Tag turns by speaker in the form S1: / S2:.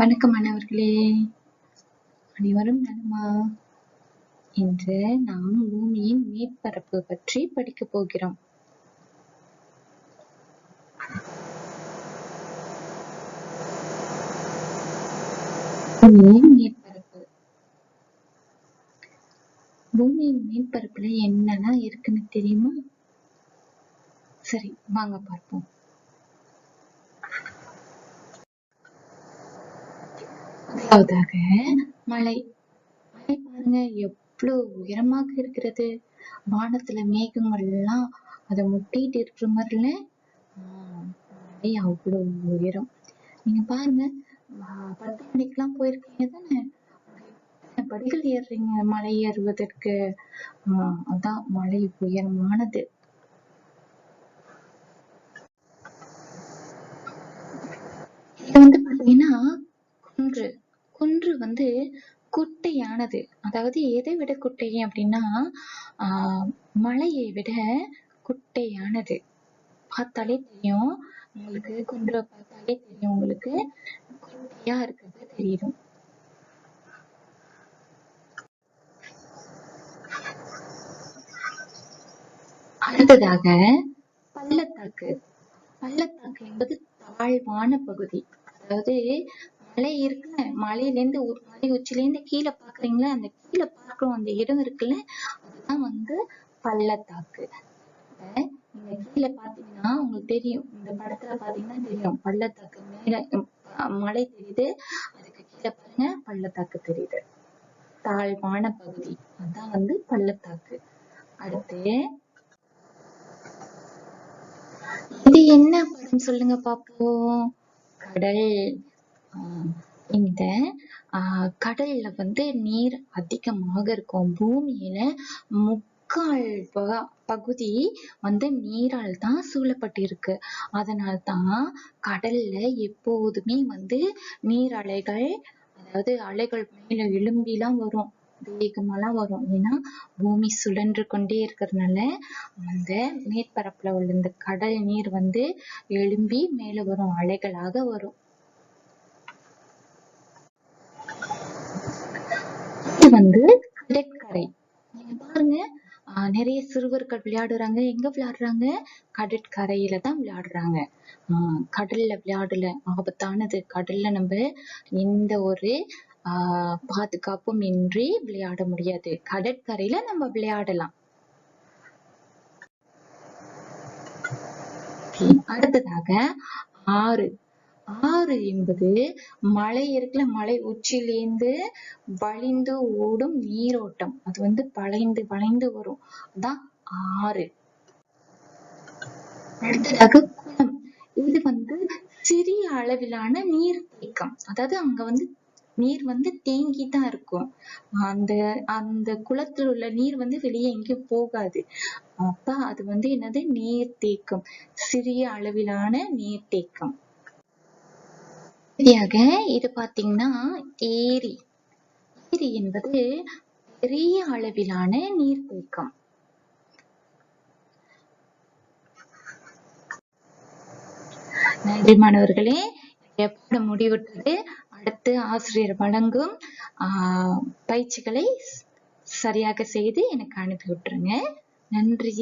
S1: வணக்கம் மாணவர்களே. அனைவரும் நலமா? இன்று நாம் பூமியின் மேற்பரப்பு பற்றி படிக்கப் போகிறோம். பூமியின் மேற்பரப்பு. பூமியின் மேற்பரப்புல என்னெல்லாம் இருக்குன்னு தெரியுமா? சரி வாங்க பார்ப்போம். முதலாவதாக மலை மலை பாருங்க எவ்வளவு உயரமாக இருக்கிறது. வானத்துல மேகங்கள் எல்லாம் அதை முட்டிட்டு இருக்கிற மாதிரில மலை அவ்வளவு உயரம். நீங்க பாருங்க பத்து பத்து மணிக்கெல்லாம் போயிருக்கீங்க தானே? படிகள் ஏறுறீங்க மலை ஏறுவதற்கு? ஆஹ் அதான் மலை உயரமானது. இது வந்து பாத்தீங்கன்னா வந்து குட்டையானது. அதாவது எதை விட குட்டை அப்படின்னா ஆஹ் மலையை விட குட்டையானது. பார்த்தாலே தெரியும். உங்களுக்கு குன்றை பார்த்தாலே தெரியும். உங்களுக்கு குட்டையா இருக்கிறது தெரியும் அடுத்ததாக பள்ளத்தாக்கு. பள்ளத்தாக்கு என்பது தாழ்வான பகுதி. அதாவது மலை இருக்குல்ல மலையிலேருந்து ஒரு மலை உச்சிலேருந்து கீழே பாக்குறீங்களா? அந்த கீழே பார்க்கிறோம் அந்த இடம் இருக்குல்ல அதுதான் வந்து பள்ளத்தாக்கு. நீங்க கீழே பாத்தீங்கன்னா உங்களுக்கு தெரியும். இந்த படத்துல பாத்தீங்கன்னா தெரியும். பள்ளத்தாக்கு மேல மலை தெரியுது. அதுக்கு கீழே பாருங்க பள்ளத்தாக்கு தெரியுது. தாழ்வான பகுதி. அதான் வந்து பள்ளத்தாக்கு. அடுத்து இது என்ன படம் சொல்லுங்க பாப்போம். கடல். இந்த கடல்ல வந்து நீர் அதிகமாக இருக்கும். பூமியில முக்கால் பக பகுதி வந்து நீரால் தான் சூழப்பட்டிருக்கு. அதனால்தான் கடல்ல எப்போதுமே வந்து நீர் அலைகள் அதாவது அலைகள் மேல எழும்பிலாம் வரும். வேகமாலாம் வரும். ஏன்னா பூமி சுழன்று கொண்டே இருக்கிறதுனால அந்த மேற்பரப்புல உள்ள இந்த கடல் நீர் வந்து எழும்பி மேல வரும். அலைகளாக வரும் இது வந்து கடற்கரை. நீங்க பாருங்க நிறைய சிறுவர்கள் விளையாடுறாங்க. எங்க விளையாடுறாங்க? கடற்கரையில தான் விளையாடுறாங்க. ஆஹ் கடல்ல விளையாடல ஆபத்தானது. கடல்ல நம்ம எந்த ஒரு ஆஹ் பாதுகாப்பும் இன்றி விளையாட முடியாது. கடற்கரையில நம்ம விளையாடலாம். அடுத்ததாக ஆறு. ஆறு என்பது மலை இருக்குல்ல மலை உச்சியிலேந்து வழிந்து ஓடும் நீரோட்டம். அது வந்து வளைந்து வளைந்து வரும். அதான் ஆறு. அடுத்ததாக குளம். இது வந்து சிறிய அளவிலான நீர் தேக்கம். அதாவது அங்க வந்து நீர் வந்து தேங்கி தான் இருக்கும். அந்த அந்த குளத்தில் உள்ள நீர் வந்து வெளியே எங்கேயும் போகாது. அப்ப அது வந்து என்னது? நீர்த்தேக்கம் சிறிய அளவிலான நீர்த்தேக்கம் இறுதியாக இது பார்த்தீங்கன்னா ஏரி. ஏரி என்பது பெரிய அளவிலான நீர்த்தேக்கம் நன்றி மாணவர்களே எப்படி முடிவிட்டது அடுத்து ஆசிரியர் வழங்கும் ஆஹ் பயிற்சிகளை சரியாக செய்து எனக்கு அனுப்பி விட்டுருங்க. நன்றி.